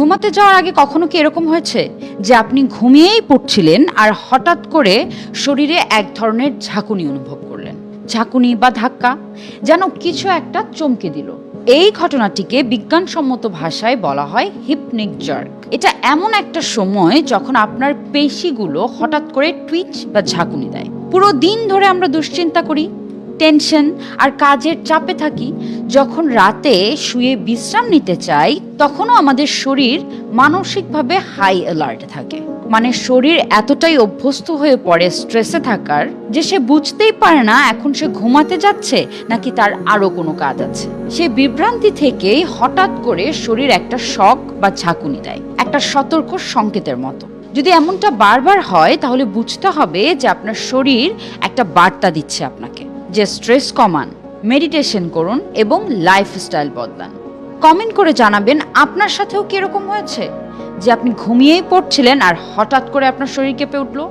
ঘুমাতে যাওয়ার আগে কখনো কি এরকম হয়েছে যে আপনি ঘুমিয়েই পড়ছিলেন আর হঠাৎ করে শরীরে এক ধরনের ঝাঁকুনি অনুভব করলেন? ঝাঁকুনি বা ধাক্কা যেন কিছু একটা চমকে দিল। এই ঘটনাটিকে বিজ্ঞানসম্মত ভাষায় বলা হয় হিপনিক জার্ক। এটা এমন একটা সময় যখন আপনার পেশিগুলো হঠাৎ করে টুইচ বা ঝাঁকুনি দেয়। পুরো দিন ধরে আমরা দুশ্চিন্তা করি টেনশন আর কাজের চাপে থাকি, যখন রাতে শুয়ে বিশ্রাম নিতে চাই, তখনও আমাদের শরীর মানসিকভাবে হাই অ্যালার্ট থাকে। মানে শরীর এতটাই অভ্যস্ত হয়ে পড়ে স্ট্রেসে থাকার যে সে বুঝতেই পারে না এখন সে ঘুমাতে যাচ্ছে নাকি তার আরও কোনো কাজ আছে। সে বিভ্রান্তি থেকেই হঠাৎ করে শরীর একটা শখ বা ঝাঁকুনি দেয়, একটা সতর্ক সংকেতের মতো। যদি এমনটা বারবার হয়, তাহলে বুঝতে হবে যে আপনার শরীর একটা বার্তা দিচ্ছে আপনাকে। যে স্ট্রেস কমান, মেডিটেশন করুন এবং লাইফস্টাইল বদলান। কমেন্ট করে জানাবেন আপনার সাথেও কীরকম হয়েছে? যে আপনি ঘুমিয়েই পড়ছিলেন আর হঠাৎ করে আপনার শরীর কেঁপে উঠল?